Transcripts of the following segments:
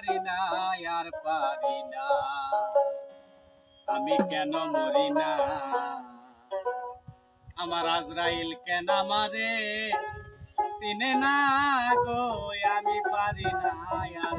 পারি না আর পারি না আমি কেন মরি না আমার আজরাইল কেন আমারে চিনে না গো? আমি পারি না, আর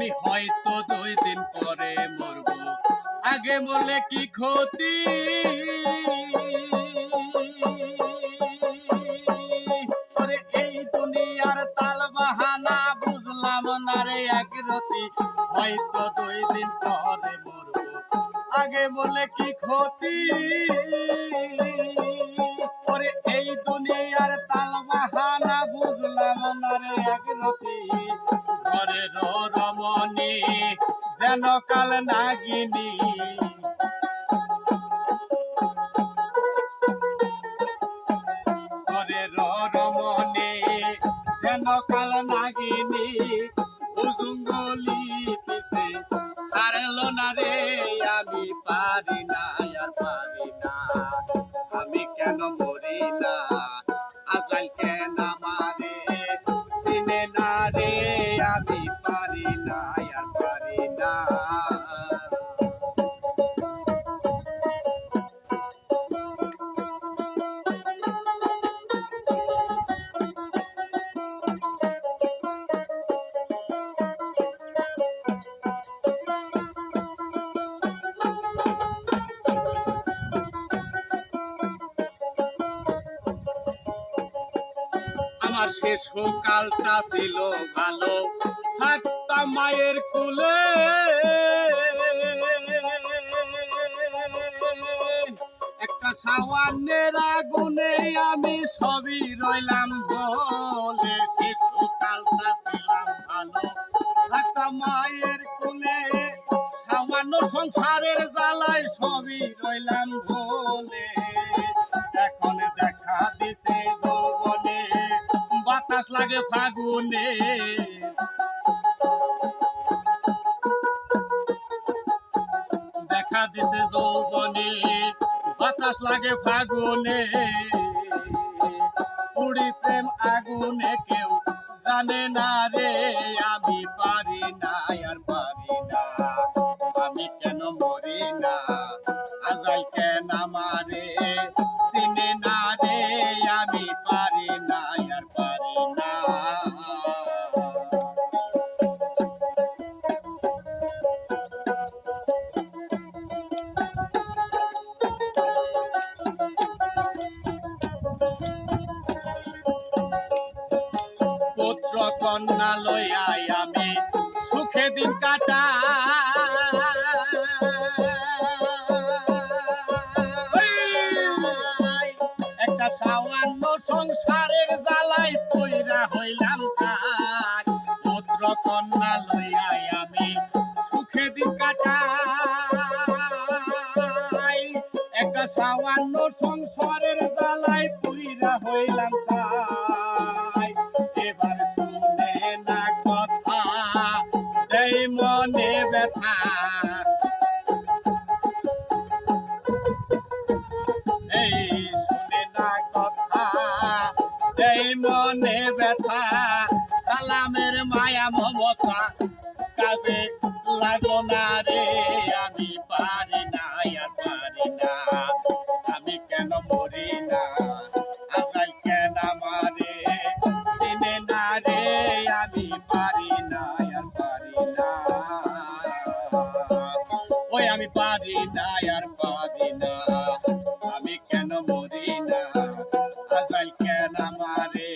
আমি হয়তো দুই দিন পরে মরব। আগে মরলে কি ক্ষতি? হয়তো দুই দিন পরে মরব। আগে বলে কি ক্ষতি? যেন কাল নাগিনী? যেন কাল নাগিনী? উজুঙ্গলি পিছে ছাড়লো না রে, আমি পারি না, আর পারি না। আমি কেন আমার শেষ কালটা ছিল ভালো। থাকতাম মায়ের কুলে। একটা সাওয়ানের আগুনে আমি সবই রইলাম বলে লাগে ফাগুনে। দেখা দিছে যৌবনে, বাতাস লাগে ফাগুনে। পুরি প্রেম আগুনে কেউ জানে না রে, আমি পারি না, আর পারি কন্যা লইয়াই আমি সুখে দিন কাটা একটা সামান্য সংসারের জ্বালাই পইরা হইলাম পুত্র কন্যা আমি সুখে দিন কাটা একটা সামান্য সংসারের পুইরা হইলাম ব্যথা। এই শুনে না কথা দেই মনে ব্যথা। সালামের মায়া, মমতা, কাজে লাগো না রে। আমি পারি না, আর পারি না। আমি কেন মরি না? আজরাইল কেন আমারে চিনে না রে? আমি পারি না, আর না আর পারি না। আমি কেন মরি না? আজকাল কেন আমারে